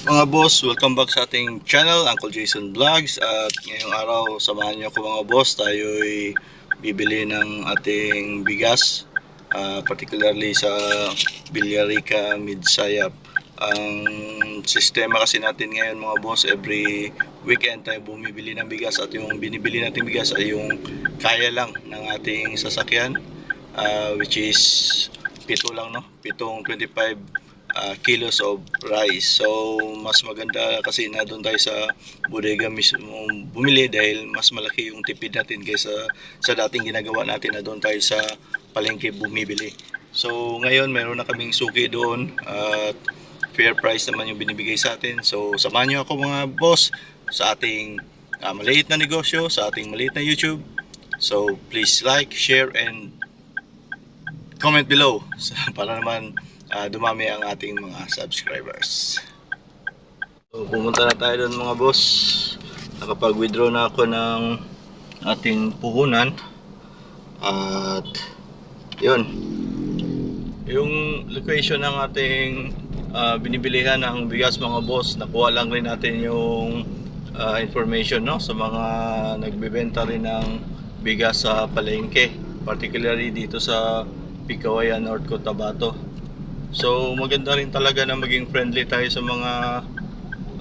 Mga boss, welcome back sa ating channel, Uncle Jason Vlogs. At ngayong araw, samahan niyo ako mga boss. Tayo'y bibili ng ating bigas, ah, particularly sa Villarica Midsayap. Ang sistema kasi natin ngayon mga boss, every weekend tayo bumibili ng bigas at yung binibili nating bigas ay yung kaya lang ng ating sasakyan, ah, which is pito lang, no? Pitong 25 uh, kilos of rice. So, mas maganda kasi na doon tayo sa bodega mismo bumili dahil mas malaki yung tipid natin kaysa sa dating ginagawa natin na doon tayo sa palengke bumibili. So, ngayon meron na kaming suki doon at fair price naman yung binibigay sa atin. So, samahan niyo ako mga boss sa ating uh, maliit na negosyo, sa ating maliit na YouTube. So, please like, share, and comment below para naman ah, dumami ang ating mga subscribers. So, pumunta na tayo doon mga boss. Nakapag-withdraw na ako ng ating puhunan. At yun. Yung location ng ating ah, binibilihan ng bigas mga boss, nakuha lang rin natin yung ah, information no sa mga nagbebenta rin ng bigas sa palengke, particularly dito sa Picawayan, North Cotabato. So maganda rin talaga na maging friendly tayo sa mga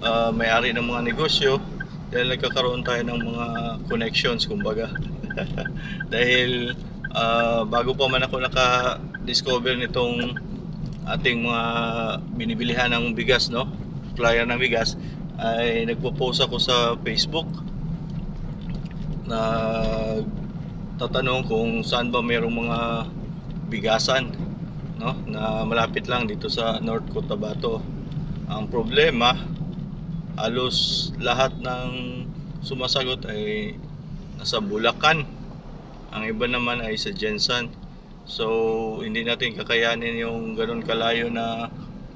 ah, may-ari ng mga negosyo dahil nagkakaroon tayo ng mga connections kumbaga. dahil ah, bago pa man ako naka-discover nitong ating mga binibilihan ng bigas no, flyer ng bigas ay nagpo-post ako sa Facebook na tatanong kung saan ba mayroong mga bigasan no na malapit lang dito sa North Cotabato. Ang problema halos lahat ng sumasagot ay nasa Bulacan. Ang iba naman ay sa Jensan. So hindi natin kakayanin yung ganun kalayo na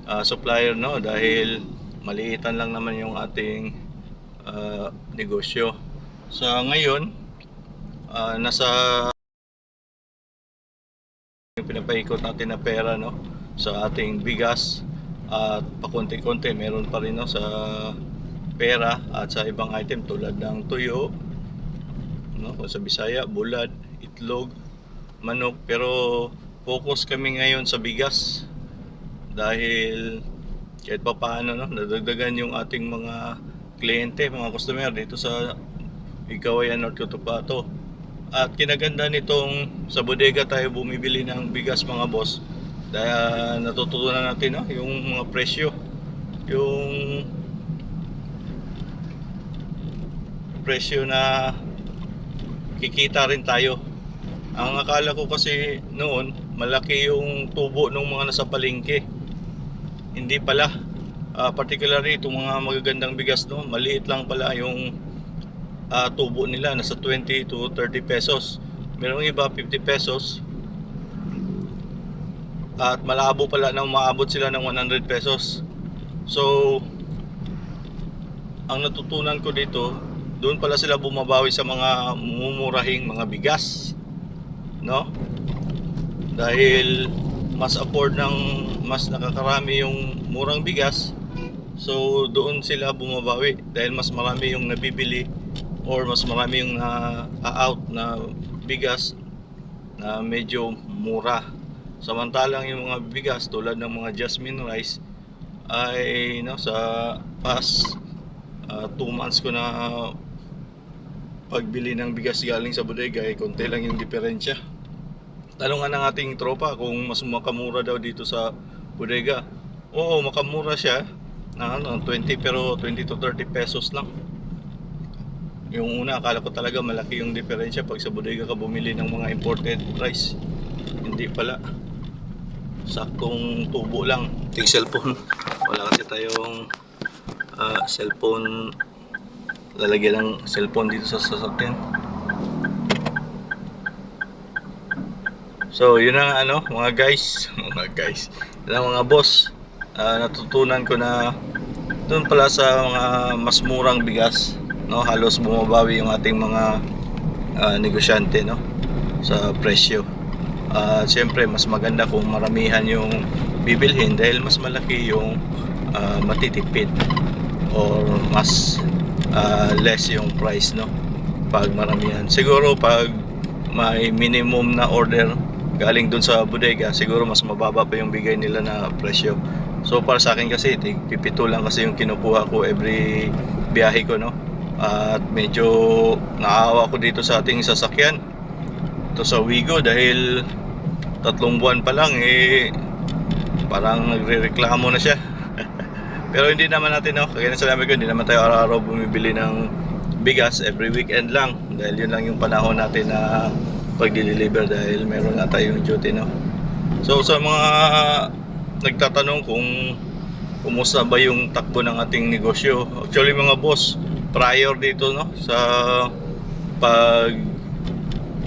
ah, supplier no dahil maliitan lang naman yung ating ah, negosyo. Sa ngayon ah, nasa pinapaikot natin na pera no sa ating bigas. At pakonti-konti meron pa rin no sa pera at sa ibang item tulad ng tuyo no kung sa Bisaya bulad itlog manok. Pero focus kami ngayon sa bigas dahil kahit pa paano no nadagdagan yung ating mga kliyente mga customer dito sa Ikawayan North Cotabato at kinaganda nitong sa bodega tayo bumibili ng bigas mga boss. Dahil natutunan natin no, yung mga presyo. Yung presyo na kikita rin tayo. Ang akala ko kasi noon, malaki yung tubo ng mga nasa palengke. Hindi pala. Ah, particularly itong mga magagandang bigas no, maliit lang pala yung ah, tubo nila nasa 20 to 30 pesos. Merong iba 50 pesos. At malabo pala na umaabot sila ng 100 pesos. So ang natutunan ko dito, doon pala sila bumabawi sa mga mumurahing mga bigas. No? Dahil mas afford ng mas nakakarami yung murang bigas. So doon sila bumabawi dahil mas marami yung nabibili or mas marami yung na-out na bigas na medyo mura. Samantalang yung mga bigas tulad ng mga jasmine rice ay no, sa past 2 months ko na pagbili ng bigas galing sa bodega ay konti lang yung diferensya. Tanungan ng ating tropa kung mas makamura daw dito sa bodega. Oo, makamura siya na ano, 20 pero 20 to 30 pesos lang. Yung una, akala ko talaga malaki yung diferensya pag sa bodega ka bumili ng mga imported rice. Hindi pala. Saktong tubo lang. Yung cellphone. Wala kasi tayong ah, cellphone lalagyan ng cellphone dito sa sasakyan. So, yun ang ano, mga guys, mga guys, yun mga boss. Ah, natutunan ko na doon pala sa mga mas murang bigas, no, halos bumabawi yung ating mga ah, negosyante, no, sa presyo. At siyempre, mas maganda kung maramihan yung bibilhin dahil mas malaki yung ah, matitipid or mas ah, less yung price no pag maramihan. Siguro pag may minimum na order galing dun sa bodega siguro mas mababa pa yung bigay nila na presyo. So para sa akin kasi pipito lang kasi yung kinukuha ko every biyahe ko no at medyo naawa ko dito sa ating sasakyan. Ito sa Wigo dahil tatlong buwan pa lang eh parang nagre-reklamo na siya. Pero hindi naman natin no kaya na sinabi ko hindi naman tayo araw-araw bumibili ng bigas. Every weekend lang. Dahil yun lang yung panahon natin na pagdi-deliver dahil meron nga tayong duty no. So sa mga nagtatanong kung kumusta ba yung takbo ng ating negosyo actually mga boss prior dito no? Sa pag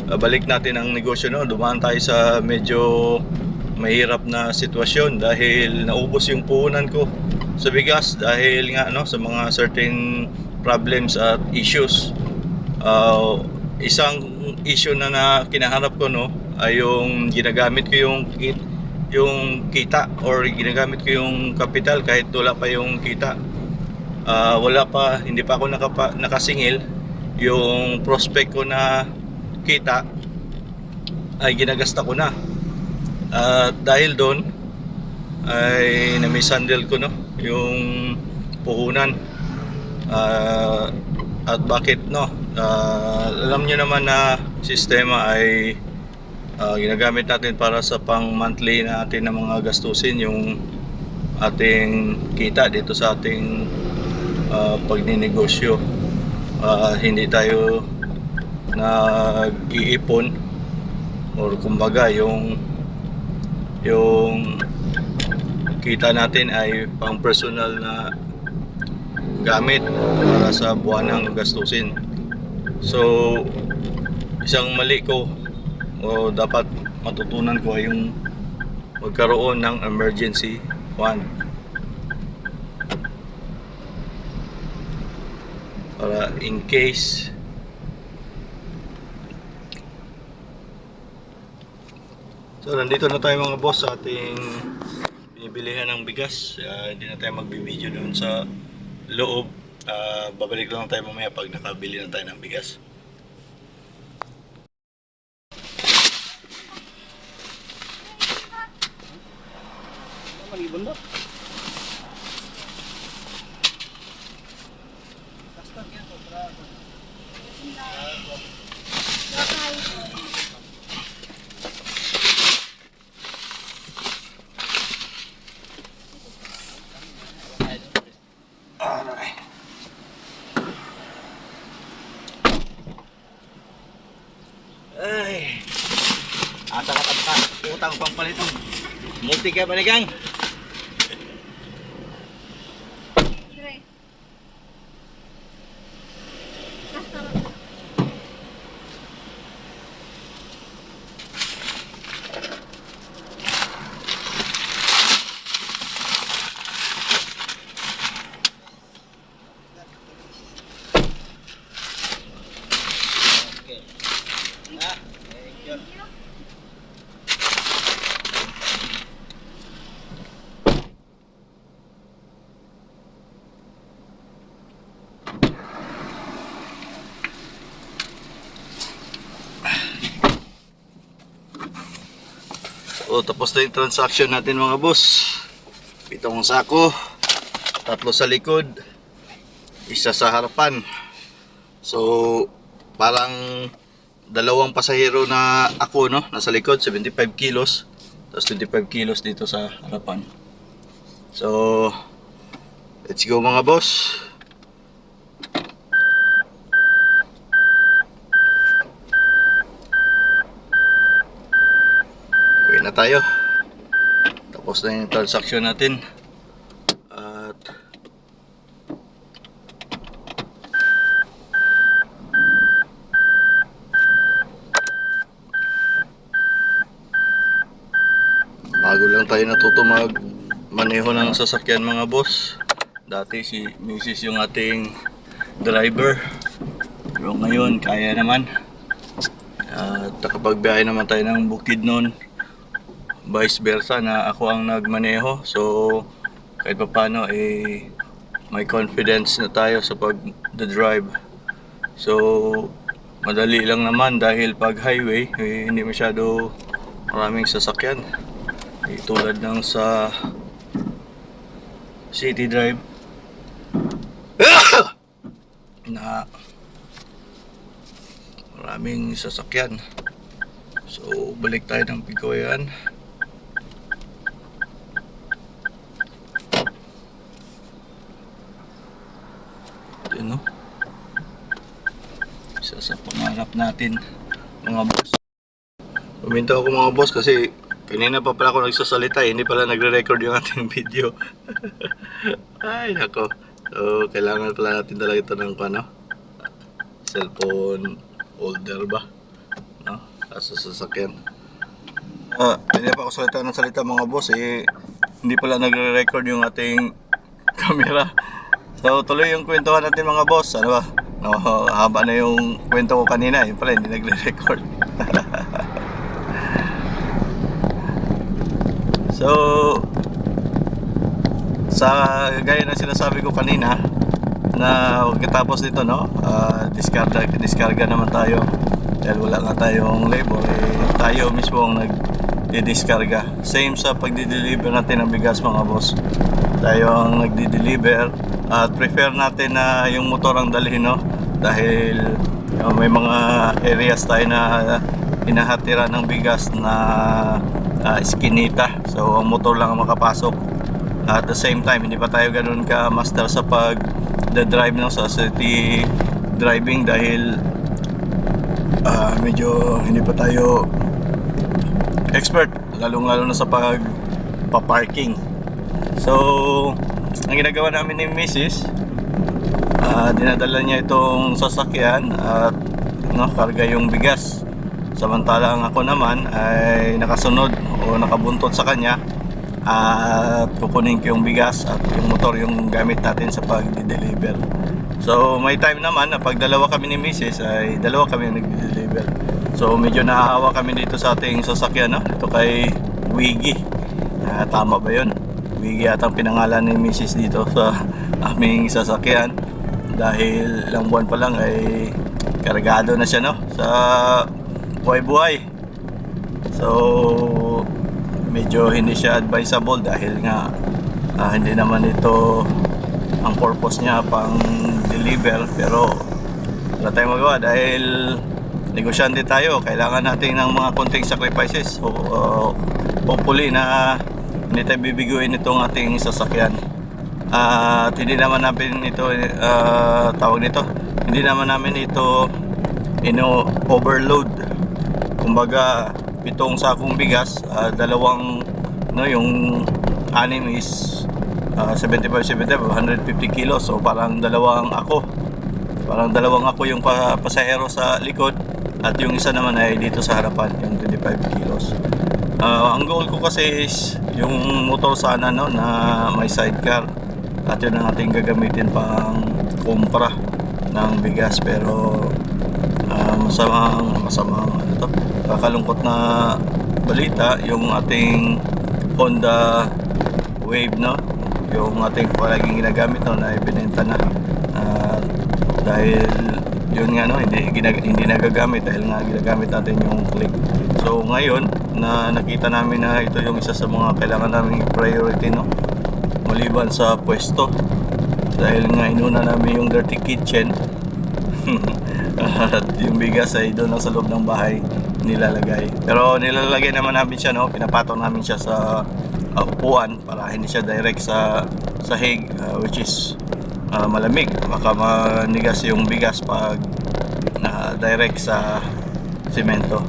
uh, balik natin ang negosyo no? Dumaan tayo sa medyo mahirap na sitwasyon dahil naubos yung puhunan ko sa bigas dahil nga no? Sa mga certain problems at issues. Uh, isang issue na, na kinaharap ko no? Ay yung ginagamit ko yung kit yung kita or ginagamit ko yung capital kahit wala pa yung kita Ah, wala pa hindi pa ako nakapa, nakasingil. Yung prospect ko na kita ay ginagasta ko na. At dahil doon ay namisandal ko no yung puhunan. Ah, at bakit no? Ah, alam nyo naman na sistema ay ah, ginagamit natin para sa pang monthly natin na mga gastusin yung ating kita dito sa ating ah, pagninegosyo. Ah, hindi tayo nag-iipon. Or kumbaga yung yung kita natin ay pang personal na gamit para sa buwanang gastusin. So isang mali ko o dapat matutunan ko ay yung magkaroon ng emergency fund para in case So nandito na tayo mga boss sa ating binibilihan ng bigas. Ah, hindi na tayo magbibideo doon sa loob. Ah, babalik lang tayo mamaya pag nakabili na tayo ng bigas. Alright. Ay. Asa ka tata. Utang pang palitong. Multi ka panigang. O tapos na yung transaction natin mga boss. Pitong sako. Tatlo sa likod. Isa sa harapan. So parang dalawang pasahero na ako no nasa likod 75 kilos tapos 25 kilos dito sa harapan so let's go mga boss uwi na tayo. Tapos na yung transaction natin. At bago lang tayo natuto mag maneho ng sasakyan mga boss. Dati si Mrs. yung ating driver. Pero ngayon kaya naman. At nakapagbiyahe naman tayo ng bukid noon vice versa na ako ang nagmaneho so kahit pa paano eh may confidence na tayo sa pag-drive. So, madali lang naman dahil pag highway, eh, hindi masyado maraming sasakyan. Eh, tulad ng sa City Drive na maraming sasakyan. So, balik tayo ng Picoyan. Yun, no? Isa pangarap natin, mga boss. Puminto ako mga boss kasi kanina pa pala ako nagsasalita eh, hindi pala nagre-record yung ating video. Ay, nako. So, kailangan pala natin talaga ito ng ano, cellphone holder ba? No? Sa sasakyan. Ah, hindi pa ako salita ng salita mga boss eh, hindi pala nagre-record yung ating camera. So, tuloy yung kwentuhan natin mga boss. Ano ba? No, haba na yung kwento ko kanina. Yun pala, hindi nagre-record. so, sa gaya ng sinasabi ko kanina, na pagkatapos nito, no, ah, diskarga, diskarga naman tayo. Dahil wala nga tayong labor, eh, tayo mismo ang nag-diskarga. Same sa pagdi-deliver natin ng bigas mga boss. Tayo ang nagdi-deliver at prefer natin na yung motor ang dalhin no dahil uh, may mga areas tayo na hinahatira ng bigas na uh, iskinita. So ang motor lang ang makapasok. At the same time hindi pa tayo ganun ka master sa pag drive no sa city driving dahil ah, medyo hindi pa tayo expert. Lalong lalo na sa pag pa-parking so ang ginagawa namin ni Mrs. ah, dinadala niya itong sasakyan at no, karga yung bigas samantalang ako naman ay nakasunod o nakabuntot sa kanya at kukunin ko yung bigas at yung motor yung gamit natin sa pag-deliver so may time naman na pag dalawa kami ni Mrs. ay dalawa kami nag-deliver so medyo naahawa kami dito sa ating sasakyan no? ito kay Wiggy Ah, tama ba yun? Wiggy at ang pinangalan ni Mrs. dito sa aming sasakyan dahil ilang buwan pa lang ay kargado na siya no? Sa buhay-buhay. So medyo hindi siya advisable dahil nga ah, hindi naman ito ang purpose niya pang deliver. Pero wala tayong magawa dahil negosyante tayo. Kailangan natin ng mga konting sacrifices. So, uh, hopefully na hindi tayo bibiguin itong ating sasakyan at hindi naman namin ito ah, tawag nito. Hindi naman namin ito ino overload kumbaga pitong sakong bigas ah, dalawang no yung anim is ah, 75 75 150 kilos. So parang dalawang ako. Parang dalawang ako yung pa pasahero sa likod. At yung isa naman ay dito sa harapan yung 25 kilos. Ah, ang goal ko kasi is yung motor sana no na may sidecar at yun ang ating gagamitin pang kumpra ng bigas. Pero ah, masamang masamang ano to? Kakalungkot na balita yung ating Honda Wave no? Yung ating palaging ginagamit no na ibinenta na. Ah, dahil yun nga no hindi ginag hindi nagagamit dahil nga ginagamit natin yung click. So ngayon na nakita namin na ito yung isa sa mga kailangan namin priority no maliban sa pwesto. Dahil nga inuna namin yung dirty kitchen. At yung bigas ay doon sa loob ng bahay nilalagay. Pero nilalagay naman namin siya no? Pinapatong namin siya sa uh, upuan para hindi siya direct sa sahig uh, which is uh, malamig. Baka manigas yung bigas pag na direct sa simento.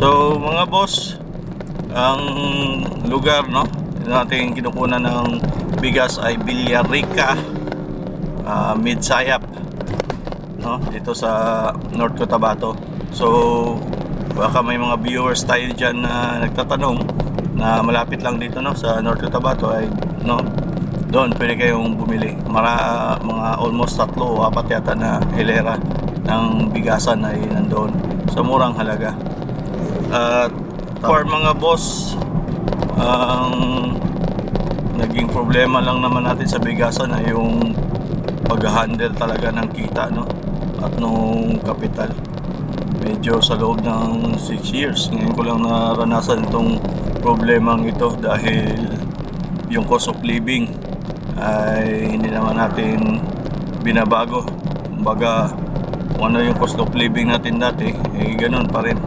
So mga boss ang lugar no natin kinukunan ng bigas ay Villarica uh, Midsayap no? Dito sa North Cotabato. So baka may mga viewers tayo diyan na nagtatanong na malapit lang dito no? Sa North Cotabato ay no? Doon pwede kayong bumili. Mara, mga almost tatlo o apat yata na hilera ng bigasan ay nandoon sa murang halaga. At for mga boss ang naging problema lang naman natin sa bigasan ay yung pag-handle talaga ng kita no? At nung kapital medyo sa loob ng 6 years. Ngayon ko lang naranasan itong problemang ito dahil yung cost of living ay hindi naman natin binabago. Kumbaga kung ano yung cost of living natin dati eh ganun pa rin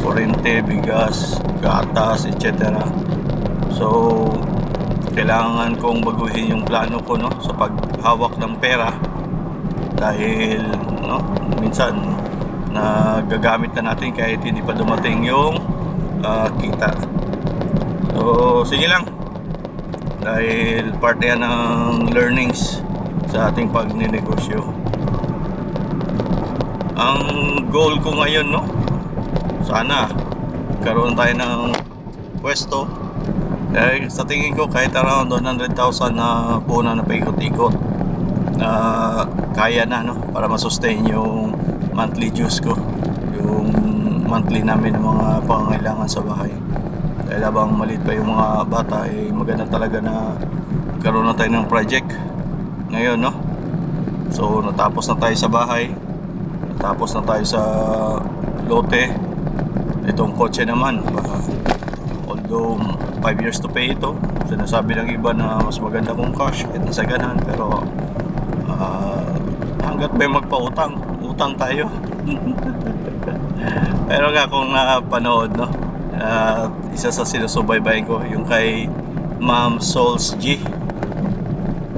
kurente, bigas, gatas, etc. So, kailangan kong baguhin yung plano ko no sa paghawak ng pera dahil no minsan na gagamit na natin kahit hindi pa dumating yung ah, kita. So, sige lang. Dahil part yan ng learnings sa ating pagninegosyo. Ang goal ko ngayon, no? Sana karoon tayo ng pwesto. Dahil sa tingin ko kahit around 100,000 na puna na paikot-ikot na kaya na no para masustain yung monthly dues ko yung monthly namin ng mga pangangailangan sa bahay. Dahil habang maliit pa yung mga bata eh maganda talaga na karoon na tayo ng project ngayon no? So natapos na tayo sa bahay natapos na tayo sa lote itong kotse naman baka although 5 years to pay ito sinasabi ng iba na mas maganda kung cash kahit nasa ganan pero ah, hanggat may magpautang utang tayo. Pero nga kung napanood no ah, isa sa sinusubaybayan ko yung kay Ma'am Souls G.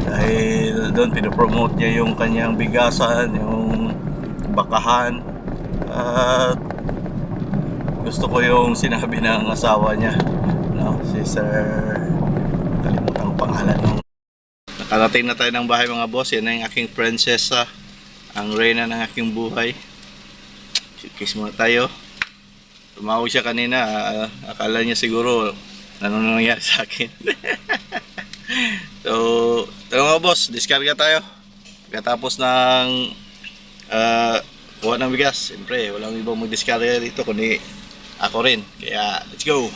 Dahil doon pinopromote niya yung kanyang bigasan yung bakahan. At gusto ko yung sinabi ng asawa niya. No si Sir kalimutan ko pangalan ng nakarating na tayo ng bahay mga boss. Yan ang aking prinsesa. Ang reyna ng aking buhay. Kiss muna tayo. Tumawag siya kanina. Ah, akala niya siguro ano nangyari sa akin. So ito mga boss diskarga tayo. Pagkatapos ng ah, kuha ng bigas. Siyempre walang ibang mag-diskarga dito kundi ako rin. Kaya let's go